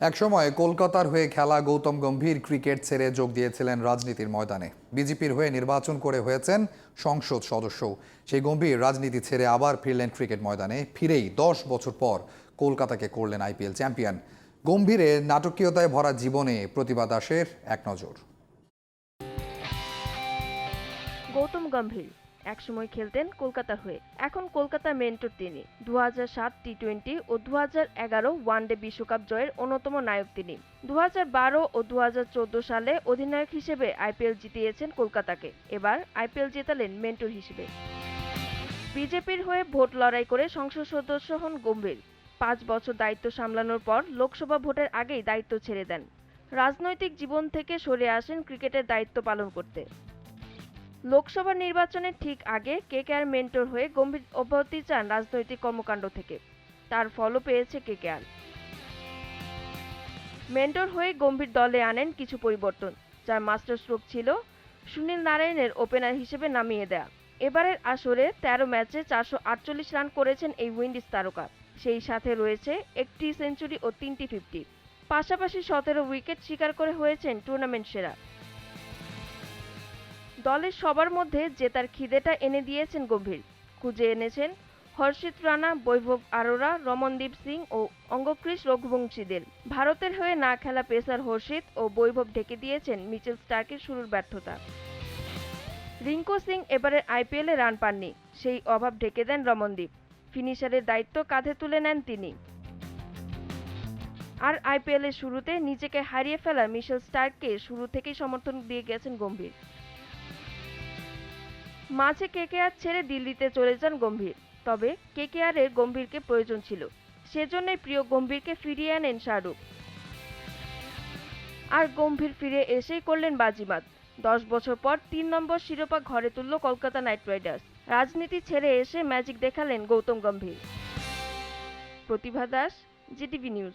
একসময় কলকাতার হয়ে খেলা গৌতম গম্ভীর ক্রিকেট ছেড়ে যোগ দিয়েছিলেন রাজনীতির ময়দানে। বিজেপির হয়ে নির্বাচন করে হয়েছেন সংসদ সদস্য। সেই গম্ভীর রাজনীতি ছেড়ে আবার ফিরলেন ক্রিকেট ময়দানে। ফিরেই দশ বছর পর কলকাতাকে করলেন আইপিএল চ্যাম্পিয়ন। গম্ভীরের নাটকীয়তায় ভরা জীবনে প্রতিভা দাসের এক নজর। গৌতম গম্ভীর একসময় খেলতেন কলকাতার হয়ে। এখন কলকাতা মেন্টর তিনি। দু সাত টি টোয়েন্টি ও দু এগারো ওয়ানডে বিশ্বকাপ জয়ের অন্যতম নায়ক তিনি। দু বারো ও দুহাজার চোদ্দ সালে অধিনায়ক হিসেবে আইপিএল জিতিয়েছেন কলকাতাকে। এবার আইপিএল জেতালেন মেন্টর হিসেবে। বিজেপির হয়ে ভোট লড়াই করে সংসদ সদস্য হন গম্ভীর। পাঁচ বছর দায়িত্ব সামলানোর পর লোকসভা ভোটের আগেই দায়িত্ব ছেড়ে দেন। রাজনৈতিক জীবন থেকে সরে আসেন ক্রিকেটের দায়িত্ব পালন করতে। লোকসভা নির্বাচনের ঠিক আগে কেকেআর মেন্টর হয়ে গম্ভীর অব্যাহতি চান রাজনৈতিক কর্মকাণ্ড থেকে। তার ফলও পেয়েছে কেকেআর মেন্টর হয়ে গম্ভীর দলে আনেন কিছু পরিবর্তন যার মাস্টার স্ট্রোক ছিল সুনীল নারায়ণের ওপেনার হিসেবে নামিয়ে দেয়া। এবারের আসরে তেরো ম্যাচে চারশো আটচল্লিশ রান করেছেন এই উইন্ডিজ তারকা। সেই সাথে রয়েছে একটি সেঞ্চুরি ও তিনটি ফিফটি। পাশাপাশি সতেরো উইকেট শিকার করে হয়েছেন টুর্নামেন্ট সেরা। দলের সবার মধ্যে জেতার খিদেটা এনে দিয়েছেন গম্ভীর। খুঁজে এনেছেন হর্ষিত রানা, বৈভব আরোরা, রমনদীপ সিং ও অঙ্গক্রিস রঘুবংশীদের। ভারতের হয়ে না খেলা পেসার হর্ষিত ও বৈভব ঢেকে দিয়েছেন মিচেল স্টার্কের শুরুর ব্যর্থতা। রিঙ্কু সিং এবারের আইপিএলে রান পাননি, সেই অভাব ঢেকে দেন রমনদীপ। ফিনিশারের দায়িত্ব কাঁধে তুলে নেন তিনি। আর আইপিএলের শুরুতে নিজেকে হারিয়ে ফেলা মিশেল স্টার্ককে শুরু থেকেই সমর্থন দিয়ে গেছেন গম্ভীর। মাঝে কেকেআর ছেড়ে দিল্লিতে চলে যান গম্ভীর। তবে কেকেআরের গম্ভীরকে প্রয়োজন ছিল। সেজন্যই প্রিয় গম্ভীরকে ফিরিয়ে আনেন শাহরুখ। আর গম্ভীর ফিরে এসেই করলেন বাজিমাত। দশ বছর পর তিন নম্বর শিরোপা ঘরে তুলল কলকাতা নাইট রাইডার্স। রাজনীতি ছেড়ে এসে ম্যাজিক দেখালেন Gautam Gambhir. Pratibha Das, Zee TV news.